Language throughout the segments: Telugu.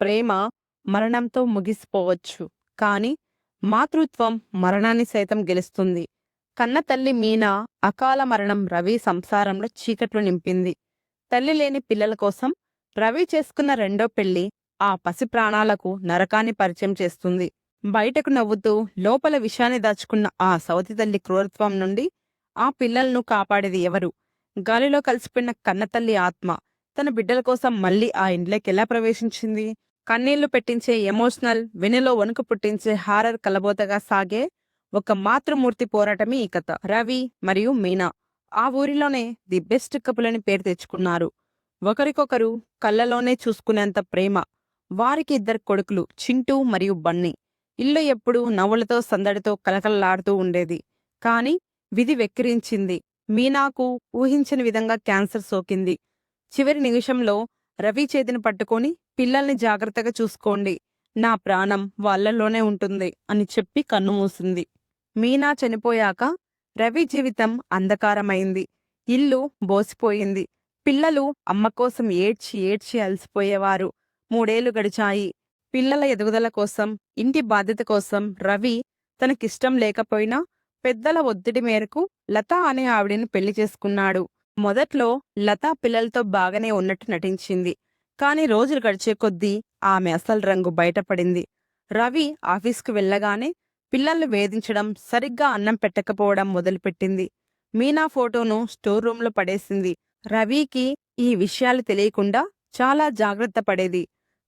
ప్రేమ మరణంతో ముగిసిపోవచ్చు. కానీ మాతృత్వం మరణాన్ని సైతం గెలుస్తుంది. కన్న తల్లి మీనా అకాల మరణం రవి సంసారంలో చీకట్లు నింపింది. తల్లి లేని పిల్లల కోసం రవి చేసుకున్న రెండో పెళ్ళి ఆ పసి ప్రాణాలకు నరకాన్ని పరిచయం చేస్తుంది. బయటకు నవ్వుతూ లోపల విషాన్ని దాచుకున్న ఆ సవతి తల్లి క్రూరత్వం నుండి ఆ పిల్లలను కాపాడేది ఎవరు? గాలిలో కలిసిపోయిన కన్నతల్లి ఆత్మ తన బిడ్డల కోసం మళ్ళీ ఆ ఇంట్లోకి ఎలా ప్రవేశించింది? కన్నీళ్ళు పెట్టించే ఎమోషనల్ వెనులో వణుకు పుట్టించే హారర్ కలబోతగా సాగే ఒక మాతృమూర్తి పోరాటమే ఈ కథ. రవి మరియు మీనా ఆ ఊరిలోనే ది బెస్ట్ కపులని పేరు తెచ్చుకున్నారు. ఒకరికొకరు కళ్ళలోనే చూసుకునేంత ప్రేమ. వారికి ఇద్దరు కొడుకులు చింటూ మరియు బన్నీ. ఇల్లు ఎప్పుడూ నవ్వులతో సందడితో కలకలలాడుతూ ఉండేది. కాని విధి వెక్కిరించింది. మీనాకు ఊహించని విధంగా క్యాన్సర్ సోకింది. చివరి నిమిషంలో రవి చేతిని పట్టుకొని పిల్లల్ని జాగ్రత్తగా చూసుకోండి. నా ప్రాణం వాళ్ళలోనే ఉంటుంది అని చెప్పి కన్ను మూసింది. మీనా చనిపోయాక రవి జీవితం అంధకారమైంది. ఇల్లు బోసిపోయింది. పిల్లలు అమ్మ కోసం ఏడ్చి ఏడ్చి అలసిపోయేవారు. మూడేళ్ళు గడిచాయి. పిల్లల ఎదుగుదల కోసం ఇంటి బాధ్యత కోసం రవి తనకిష్టం లేకపోయినా పెద్దల ఒత్తిడి మేరకు లత అనే ఆవిడని పెళ్ళి చేసుకున్నాడు. మొదట్లో లతా పిల్లలతో బాగానే ఉన్నట్టు నటించింది. కాని రోజులు గడిచే కొద్దీ ఆమె అసలు రంగు బయటపడింది. రవి ఆఫీస్కు వెళ్ళగానే పిల్లల్ని వేధించడం సరిగ్గా అన్నం పెట్టకపోవడం మొదలుపెట్టింది. మీనా ఫోటోను స్టోర్ రూంలో పడేసింది. రవికి ఈ విషయాలు తెలియకుండా చాలా జాగ్రత్త పడేది.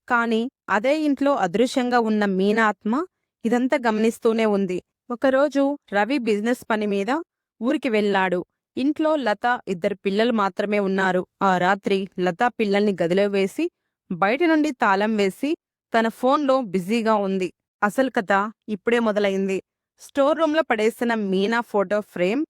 కాని అదే ఇంట్లో అదృశ్యంగా ఉన్న మీనా ఆత్మ ఇదంతా గమనిస్తూనే ఉంది. ఒకరోజు రవి బిజినెస్ పని మీద ఊరికి వెళ్ళాడు. ఇంట్లో లత ఇద్దరు పిల్లలు మాత్రమే ఉన్నారు. ఆ రాత్రి లత పిల్లల్ని గదిలో వేసి బయట నుండి తాళం వేసి తన ఫోన్లో బిజీగా ఉంది. అసలు కథ ఇప్పుడే మొదలైంది. స్టోర్ రూంలో పడేసిన మీనా ఫోటో ఫ్రేమ్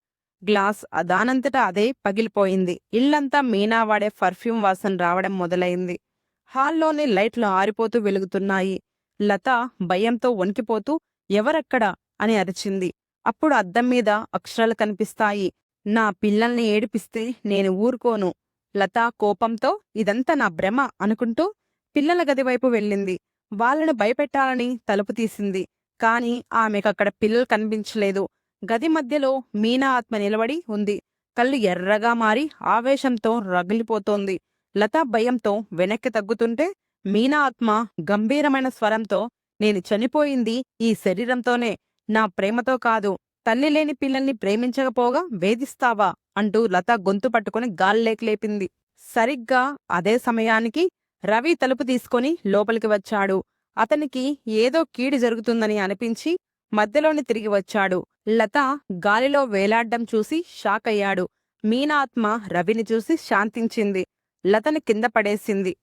గ్లాస్ దానంతటా అదే పగిలిపోయింది. ఇల్లంతా మీనా వాడే పర్ఫ్యూమ్ వాసన రావడం మొదలైంది. హాల్లోని లైట్లు ఆరిపోతూ వెలుగుతున్నాయి. లత భయంతో వణికిపోతూ ఎవరక్కడా? అని అరిచింది. అప్పుడు అద్దం మీద అక్షరాలు కనిపిస్తాయి. నా పిల్లల్ని ఏడిపిస్తే నేను ఊరుకోను. లతా కోపంతో ఇదంతా నా భ్రమ అనుకుంటూ పిల్లల గది వైపు వెళ్ళింది. వాళ్ళను భయపెట్టాలని తలుపు తీసింది. కాని ఆమెకక్కడ పిల్లలు కనిపించలేదు. గది మధ్యలో మీనా ఆత్మ నిలబడి ఉంది. కళ్ళు ఎర్రగా మారి ఆవేశంతో రగిలిపోతోంది. లతా భయంతో వెనక్కి తగ్గుతుంటే మీనా ఆత్మ గంభీరమైన స్వరంతో నేను చనిపోయింది ఈ శరీరంతోనే. నా ప్రేమతో కాదు. తల్లి లేని పిల్లల్ని ప్రేమించకపోగా వేధిస్తావా అంటూ లత గొంతు పట్టుకుని గాల్లేకి లేపింది. సరిగ్గా అదే సమయానికి రవి తలుపు తీసుకొని లోపలికి వచ్చాడు. అతనికి ఏదో కీడు జరుగుతుందని అనిపించి మధ్యలోని తిరిగి వచ్చాడు. లత గాలిలో వేలాడ్డం చూసి షాక్ అయ్యాడు. మీనాత్మ రవిని చూసి శాంతించింది. లతని కింద పడేసింది.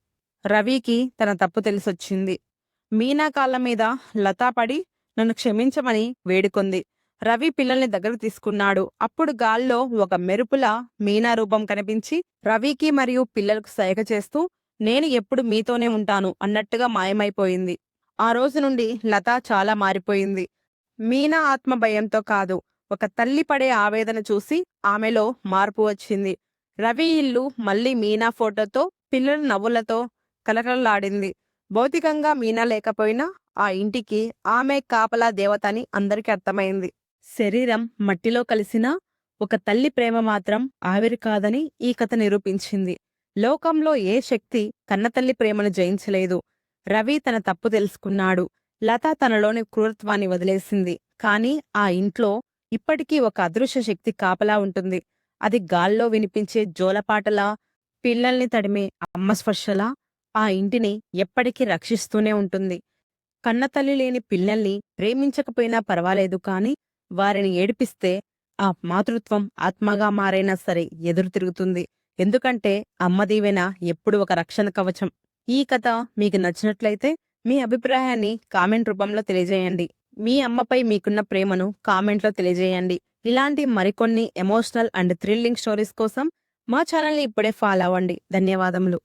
రవికి తన తప్పు తెలిసొచ్చింది. మీనా కాళ్ళ మీద లతా పడి నన్ను క్షమించమని వేడుకొంది. రవి పిల్లల్ని దగ్గరకు తీసుకున్నాడు. అప్పుడు గాల్లో ఒక మెరుపుల మీనా రూపం కనిపించి రవికి మరియు పిల్లలకు సైగ చేస్తూ నేను ఎప్పుడు మీతోనే ఉంటాను అన్నట్టుగా మాయమైపోయింది. ఆ రోజు నుండి లత చాలా మారిపోయింది. మీనా ఆత్మ భయంతో కాదు ఒక తల్లి పడే ఆవేదన చూసి ఆమెలో మార్పు వచ్చింది. రవి ఇల్లు మళ్ళీ మీనా ఫోటోతో పిల్లల నవ్వులతో కలకలలాడింది. భౌతికంగా మీనా లేకపోయినా ఆ ఇంటికి ఆమె కాపలా దేవత అని అందరికీ అర్థమైంది. శరీరం మట్టిలో కలిసినా ఒక తల్లి ప్రేమ మాత్రం ఆవిరి కాదని ఈ కథ నిరూపించింది. లోకంలో ఏ శక్తి కన్నతల్లి ప్రేమను జయించలేదు. రవి తన తప్పు తెలుసుకున్నాడు. లత తనలోని క్రూరత్వాన్ని వదిలేసింది. కాని ఆ ఇంట్లో ఇప్పటికీ ఒక అదృశ్య శక్తి కాపలా ఉంటుంది. అది గాల్లో వినిపించే జోలపాటలా పిల్లల్ని తడిమే అమ్మ స్పర్శలా ఆ ఇంటిని ఎప్పటికీ రక్షిస్తూనే ఉంటుంది. కన్నతల్లి లేని పిల్లల్ని ప్రేమించకపోయినా పర్వాలేదు కాని వారిని ఏడిపిస్తే ఆ మాతృత్వం ఆత్మగా మారైనా సరే ఎదురు తిరుగుతుంది. ఎందుకంటే అమ్మ దీవెన ఎప్పుడు ఒక రక్షణ కవచం. ఈ కథ మీకు నచ్చినట్లయితే మీ అభిప్రాయాన్ని కామెంట్ రూపంలో తెలియజేయండి. మీ అమ్మపై మీకున్న ప్రేమను కామెంట్లో తెలియజేయండి. ఇలాంటి మరికొన్ని ఎమోషనల్ అండ్ థ్రిల్లింగ్ స్టోరీస్ కోసం మా ఛానల్ని ఇప్పుడే ఫాలో అవ్వండి. ధన్యవాదములు.